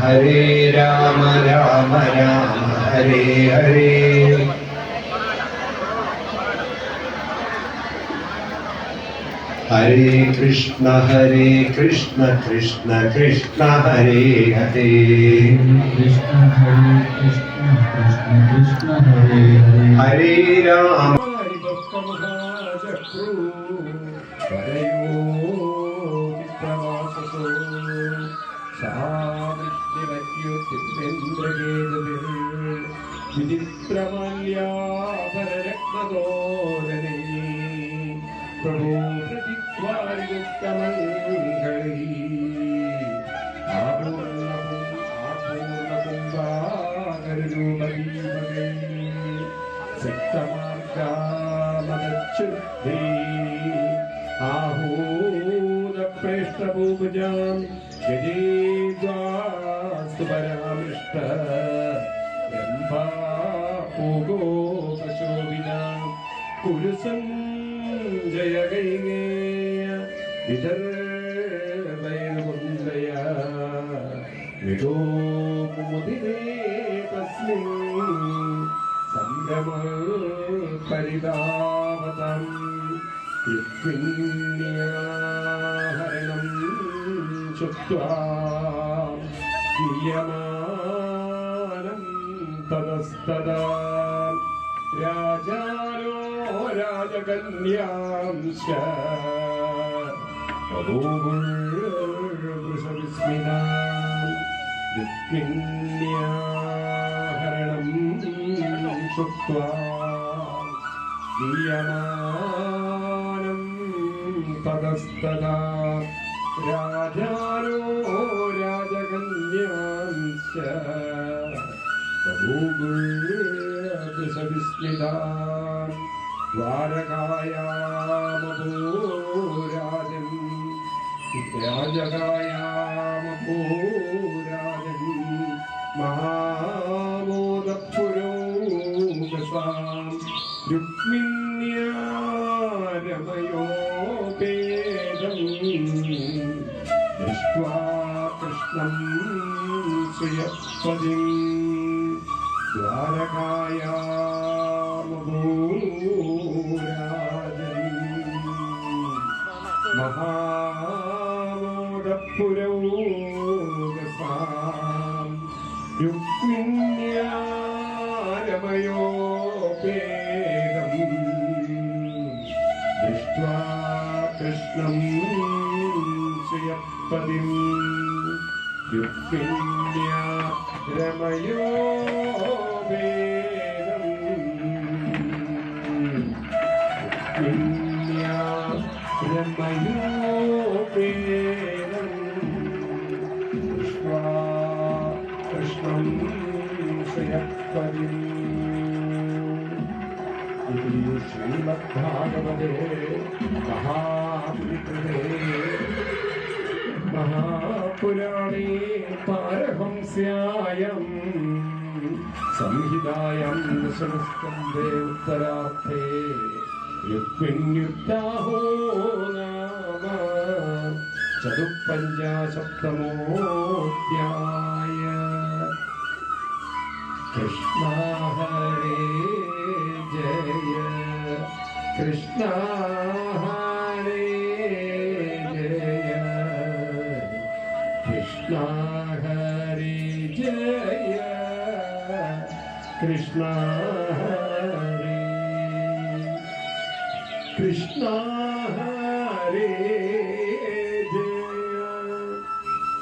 ഹരേ രാമ രാമ രാമ ഹരേ ഹരേ ഹരേ കൃഷ്ണ ഹരേ കൃഷ്ണ കൃഷ്ണ കൃഷ്ണ ഹരേ ഹരേ കൃഷ്ണ ഹരേ കൃഷ്ണ കൃഷ്ണ കൃഷ്ണ ഹരേ ഹരേ ഹരേ രാമ വിചിത്രമാല്യാപരരത്നതോരണേ പ്രഭോ ആഹൂതപ്രേഷ്ഠഭൂപജാം ഗജേദ്വാസ്തു പരാമൃഷ്ട രംഭാപൂഗോപശോഭിനാം കുരുസഞ്ജയ കൈകേയ വിദർഭൈർകുന്ദ്രയ വിടോമുദിനേ തസ്മിൻ സംഗമ പരിതാവതം തതസ്തദാ രാജാനോ രാജകന്യാംശ രുക്മിണ്യാഹരണം ശുക്വാ ദീയമാനം തതസ്തദാ രാജാനോ രാജകന്യാംശ गुल्येदसविस्मितान् द्वारकायामपूराजन् राजकायामपूराजन् महामोदपुरोकसाम् रुक्मिन् श्रीमद्भागवते महापुरिकृते महापुराणे पारहंस्यायम् संहितायां दशमस्कन्धे उत्तरार्थे रुक्मिण्युक्ताहो नाम चतुःपञ्चाशत्तमोऽध्याय कृष्ण हरे जय। कृष्ण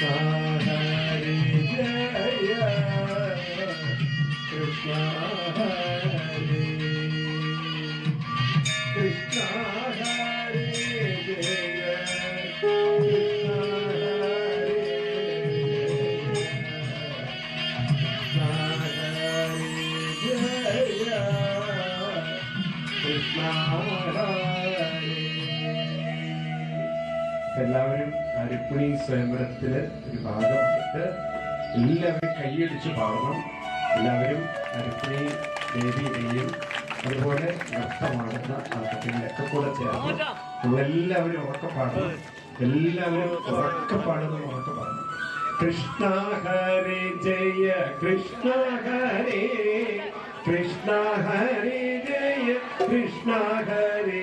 Krishna Hare സ്വയംവരത്തിൽ ഒരു ഭാഗമായിട്ട് എല്ലാവരും കൈയടിച്ച് പാടണം. എല്ലാവരും കരുത്തിനെയും ദേവിയുടെയും അതുപോലെ നൃത്തമാടുന്ന നാട്ടത്തിന്റെയൊക്കെ കൂടെ ചേർന്ന് നമ്മളെല്ലാവരും ഉറക്കപ്പാടണം. എല്ലാവരും ഉറക്കപ്പാടുന്ന ഉറക്കപ്പാടണം. Krishna Hari Jaya Krishna Hari Krishna Hari Jaya Krishna Hari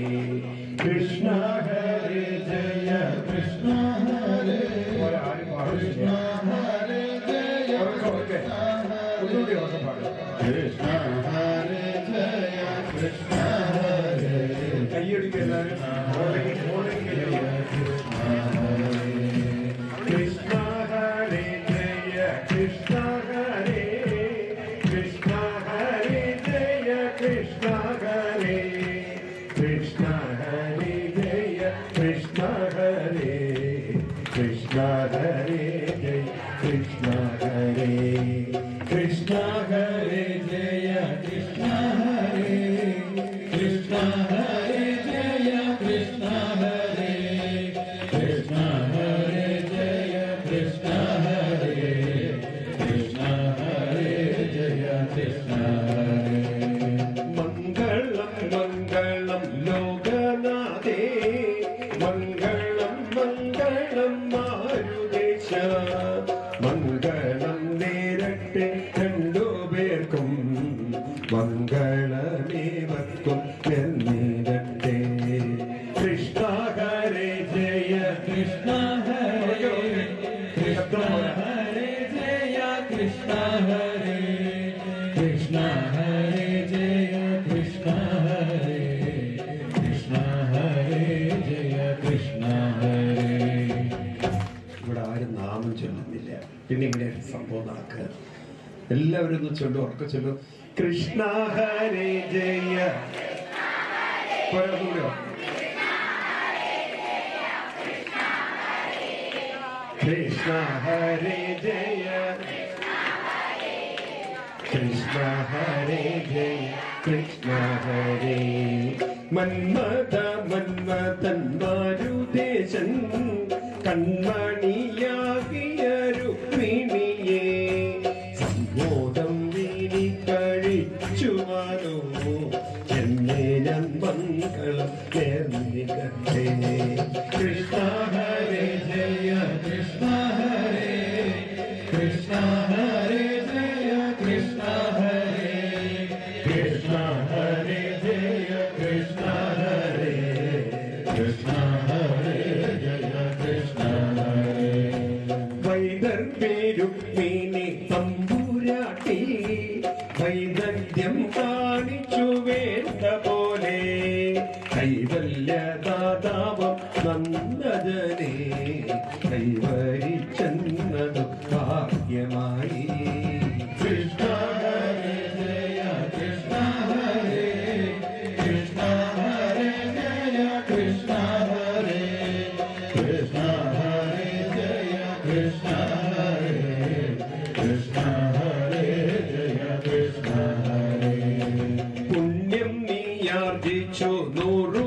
Krishna Krishna. ഇനി ഇവിടെ സംഭവം നടക്കുക. എല്ലാവരും ഒന്ന് ചൊല്ലും ഉറക്കെ ചൊല്ലും കൃഷ്ണ ഹരേ ജയ. കൃഷ്ണ ഹരേ ജയ. കൃഷ്ണ ഹരേ ജയ. കൃഷ്ണ ഹരേ. മന്മത മന്മതന്മാരുദേശൻ കണ്ണാടി funny. dicho no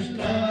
Krishna.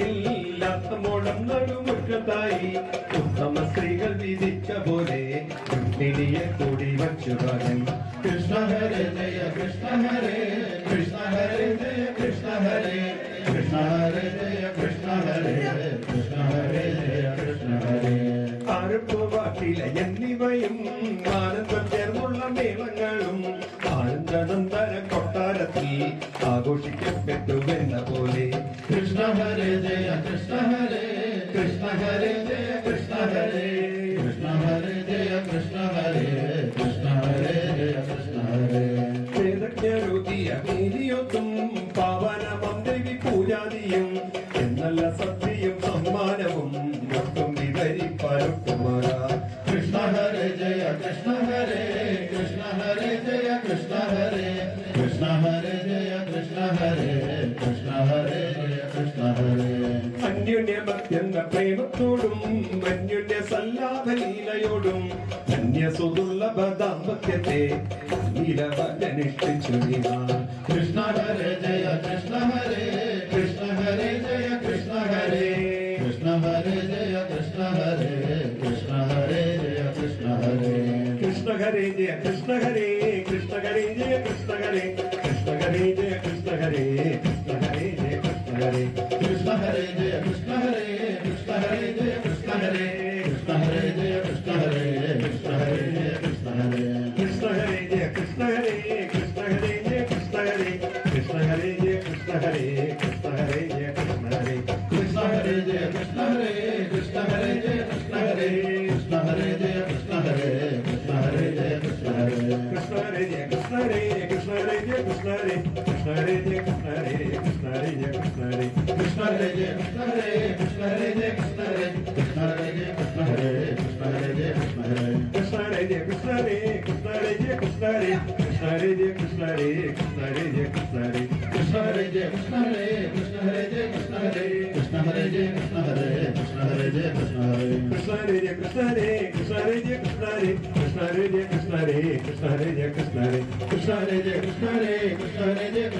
ദ്വാരകയിൽ അത്തമോളം നടുമുറ്റത്തായി ഉത്തമ സ്ത്രീകൾ വിധിച്ച പോലെ രുക്മിണിയെ കൂടി വച്ചു പറയും കൃഷ്ണ ഹരേ ജയ കൃഷ്ണ ഹരേ കൃഷ്ണ ഹരേ ജയ കൃഷ്ണ ഹരേ കൃഷ്ണ ഹരേ ജയ वरदे नीलवदनिष्ठ चुरिमान कृष्ण हरे जय कृष्ण हरे कृष्ण हरे जय कृष्ण हरे कृष्ण हरे जय कृष्ण हरे कृष्ण हरे जय कृष्ण हरे कृष्ण हरे जय कृष्ण हरे कृष्ण हरे जय कृष्ण हरे कृष्ण हरे जय कृष्ण हरे Krishna Hare Krishna Hare Jai Krishna Hare Krishna Hare Jai Krishna Hare Krishna Hare Jai Krishna Hare Krishna Hare Jai Krishna Hare Krishna Hare Jai Krishna Hare Krishna Hare Jai Krishna Hare Krishna Hare Jai Krishna Hare Krishna Hare Jai Krishna Hare Krishna Hare Jai Krishna Hare Krishna Hare Jai Krishna Hare Krishna Hare Jai Krishna Hare Krishna Hare Jai Krishna Hare Krishna Hare Jai Krishna Hare Krishna Hare Jai Krishna Hare Krishna Hare Jai Krishna Hare Krishna Hare Jai Krishna Hare Krishna Hare Jai Krishna Hare Krishna Hare Jaya Krishna Hare Krishna Hare Jaya Krishna Hare Krishna Hare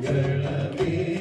girl, I'll be.